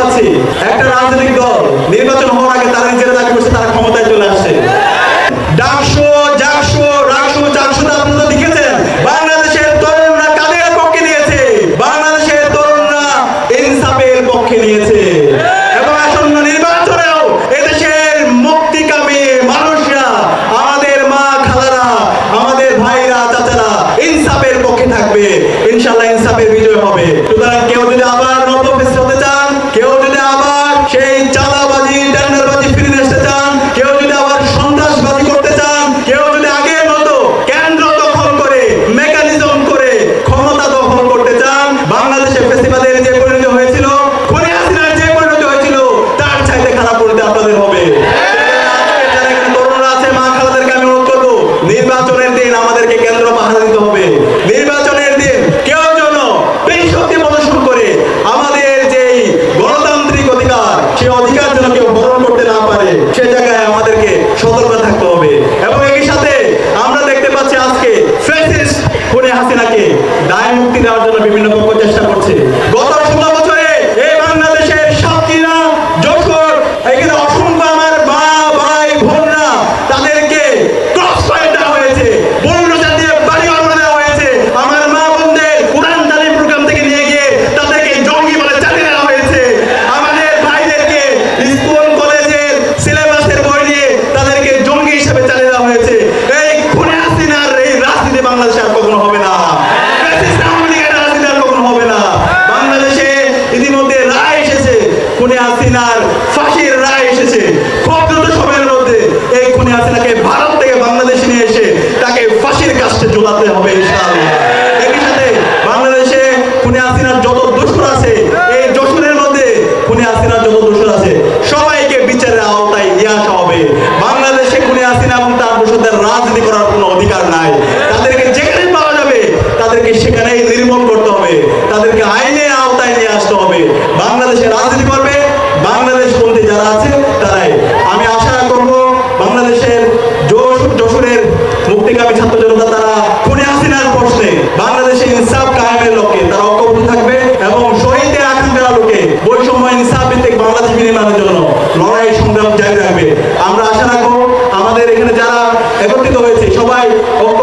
পাচ্ছি। একটা রাজনৈতিক দল নির্বাচন হওয়ার আগে তারা নিজেরা দাবি করছে, তারা ক্ষমতায় চলে আসছে। মানুষরা, আমাদের মা আমাদের ইনসাফের পক্ষে থাকবে। ইনশাল্লাহ ইনসাফের বিজয় হবে। নির্বাচনের দিন আমাদেরকে কেন্দ্র পাহারা দিতে হবে। নির্বাচনের দিন কেউ যেন এই শক্তি প্রদর্শন করে আমাদের যেই গণতান্ত্রিক অধিকার, সে অধিকার যেন কেউ বরণ করতে না পারে, সে জায়গায় আমাদেরকে সতর্ক থাকতে হবে। এবং একই সাথে আমরা দেখতে পাচ্ছি আজকে ফ্রেসিস খুনে হাসিনাকে দায় মুক্তি দেওয়ার জন্য বিভিন্ন হাসিনার ফাঁসির রায় এসেছে। খুব দ্রুত সময়ের মধ্যে এই খুনি হাসিনাকে ভারত থেকে বাংলাদেশ নিয়ে এসে তাকে ফাঁসির কাছে ঝোলাতে হবে বাংলাদেশে করার কোনো অধিকার নাই। তাদেরকে যেখানে পাওয়া যাবে, তাদেরকে সেখানেই নির্মূল করতে হবে। তাদেরকে আইনের আওতায় নিয়ে আসতে হবে। বাংলাদেশে রাজনীতি করবে মুক্তিকামী ছাত্র জনতা তারা খুনে হাসিনার প্রশ্নে বাংলাদেশে ইনসাফ কায়েমের লক্ষ্যে তারা ঐক্যবদ্ধ থাকবে এবং শহীদের আকাঙ্ক্ষার আলোকে বৈষম্য, ইনসাফ ভিত্তিক বাংলাদেশ নির্মাণের জন্য লড়াই সংগ্রাম জারি রাখবে। আমরা আশা রাখব আমাদের এখানে যারা একত্রিত হয়েছে সবাই ঐক্য